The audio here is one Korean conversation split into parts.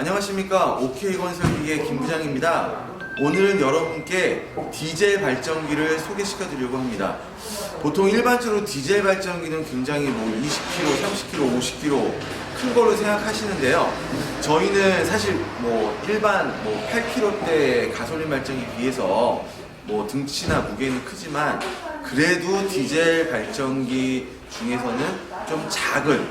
안녕하십니까 오케이 건설기의 김 부장입니다. 오늘은 여러분께 디젤 발전기를 소개시켜 드리려고 합니다. 보통 일반적으로 디젤 발전기는 굉장히 뭐 20kg, 30kg, 50kg 큰 걸로 생각하시는데요. 저희는 사실 뭐 일반 뭐 8kg대 가솔린 발전기에 비해서 뭐 등치나 무게는 크지만 그래도 디젤 발전기 중에서는 좀 작은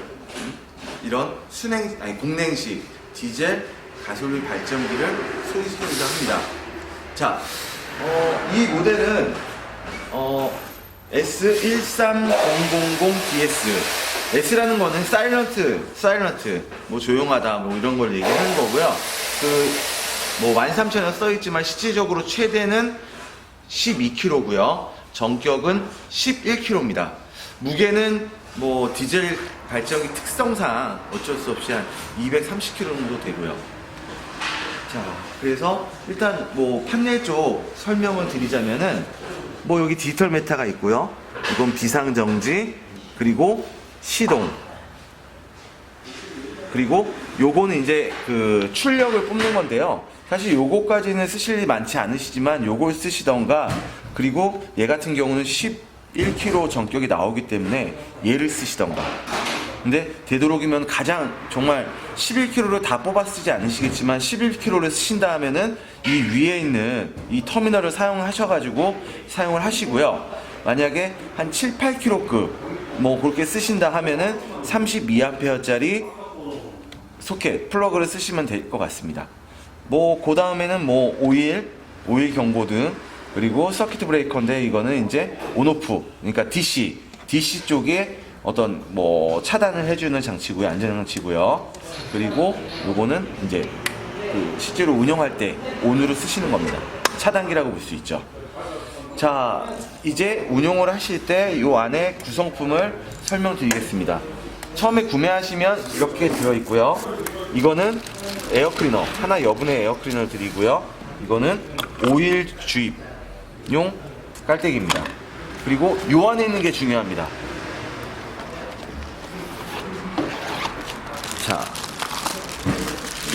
이런 순행 아니 공냉식 디젤 가솔린 발전기를 소개시켜드리려 합니다. 자, 어, 이 모델은 어, S13000DS S라는 거는 사일런트, 사일런트, 뭐 조용하다, 뭐 이런 걸 얘기하는 거고요. 그, 뭐 13,000원 써있지만 실질적으로 최대는 12kg고요. 전격은 11kg입니다. 무게는 뭐 디젤 발전기 특성상 어쩔 수 없이 한 230kg 정도 되고요. 자, 그래서 일단 뭐 판넬 쪽 설명을 드리자면은 뭐 여기 디지털 메타가 있고요. 이건 비상정지 그리고 시동 그리고 요거는 이제 그 출력을 뽑는 건데요. 사실 요거까지는 쓰실 일이 많지 않으시지만 요걸 쓰시던가 그리고 얘 같은 경우는 11kg 전격이 나오기 때문에 얘를 쓰시던가 근데 되도록이면 가장 정말 11kg를 다 뽑아 쓰지 않으시겠지만 11kg를 쓰신다 하면은 이 위에 있는 이 터미널을 사용하셔가지고 사용을 하시고요. 만약에 한 7, 8kg급 뭐 그렇게 쓰신다 하면은 32A짜리 소켓 플러그를 쓰시면 될 것 같습니다. 뭐 그 다음에는 뭐 오일, 오일 경보 등 그리고 서킷 브레이커인데 이거는 이제 온오프 그러니까 DC, DC 쪽에 어떤 뭐 차단을 해주는 장치고요, 안전 장치고요. 그리고 요거는 이제 그 실제로 운영할 때 온으로 쓰시는 겁니다. 차단기라고 볼 수 있죠. 자, 이제 운용을 하실 때 요 안에 구성품을 설명드리겠습니다. 처음에 구매하시면 이렇게 들어있고요. 이거는 에어클리너, 하나 여분의 에어클리너를 드리고요. 이거는 오일 주입 용 깔때기입니다. 그리고 요 안에 있는 게 중요합니다. 자,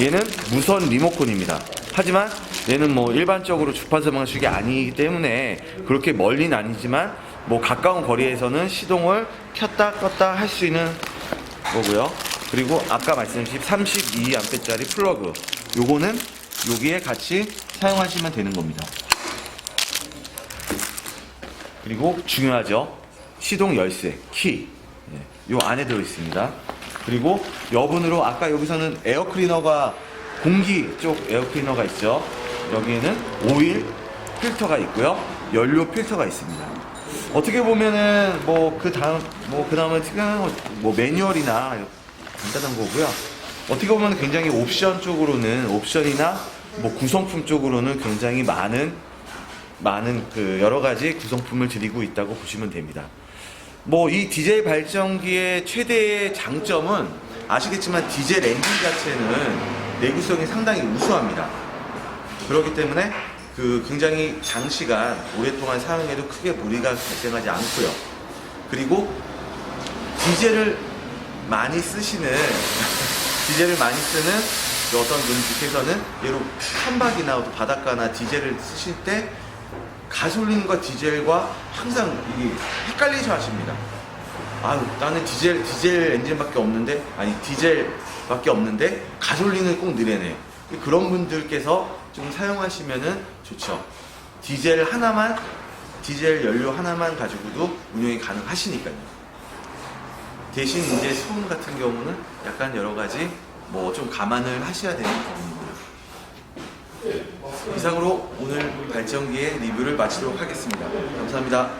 얘는 무선 리모컨입니다. 하지만 얘는 뭐 일반적으로 주파수 방식이 아니기 때문에 그렇게 멀리는 아니지만 뭐 가까운 거리에서는 시동을 켰다 껐다 할 수 있는 거고요. 그리고 아까 말씀드린 32A짜리 플러그 요거는 여기에 같이 사용하시면 되는 겁니다. 그리고 중요하죠. 시동 열쇠, 키. 예, 요 안에 들어 있습니다. 그리고 여분으로 아까 여기서는 에어 클리너가 공기 쪽 에어 클리너가 있죠. 여기에는 오일 필터가 있고요. 연료 필터가 있습니다. 어떻게 보면은 뭐 그 다음 뭐 그 다음은 특별한 거, 뭐 매뉴얼이나 간단한 거고요. 어떻게 보면 굉장히 옵션 쪽으로는 옵션이나 뭐 구성품 쪽으로는 굉장히 많은 많은 그 여러 가지 구성품을 드리고 있다고 보시면 됩니다. 뭐 이 디젤 발전기의 최대의 장점은 아시겠지만 디젤 엔진 자체는 내구성이 상당히 우수합니다. 그렇기 때문에 그 굉장히 장시간 오랫동안 사용해도 크게 무리가 발생하지 않고요. 그리고 디젤을 많이 쓰시는 디젤을 많이 쓰는 그 어떤 분께서는 예로 선박이나 바닷가나 디젤을 쓰실 때 가솔린과 디젤과 항상 이게 헷갈리셔 하십니다. 아유, 나는 디젤, 디젤 엔진밖에 없는데, 아니, 디젤밖에 없는데, 가솔린을 꼭 넣으래네. 그런 분들께서 좀 사용하시면은 좋죠. 디젤 하나만, 디젤 연료 하나만 가지고도 운영이 가능하시니까요. 대신 이제 소음 같은 경우는 약간 여러 가지 뭐 좀 감안을 하셔야 되는 부분이고요. 이상으로 오늘 발전기의 리뷰를 마치도록 하겠습니다. 감사합니다.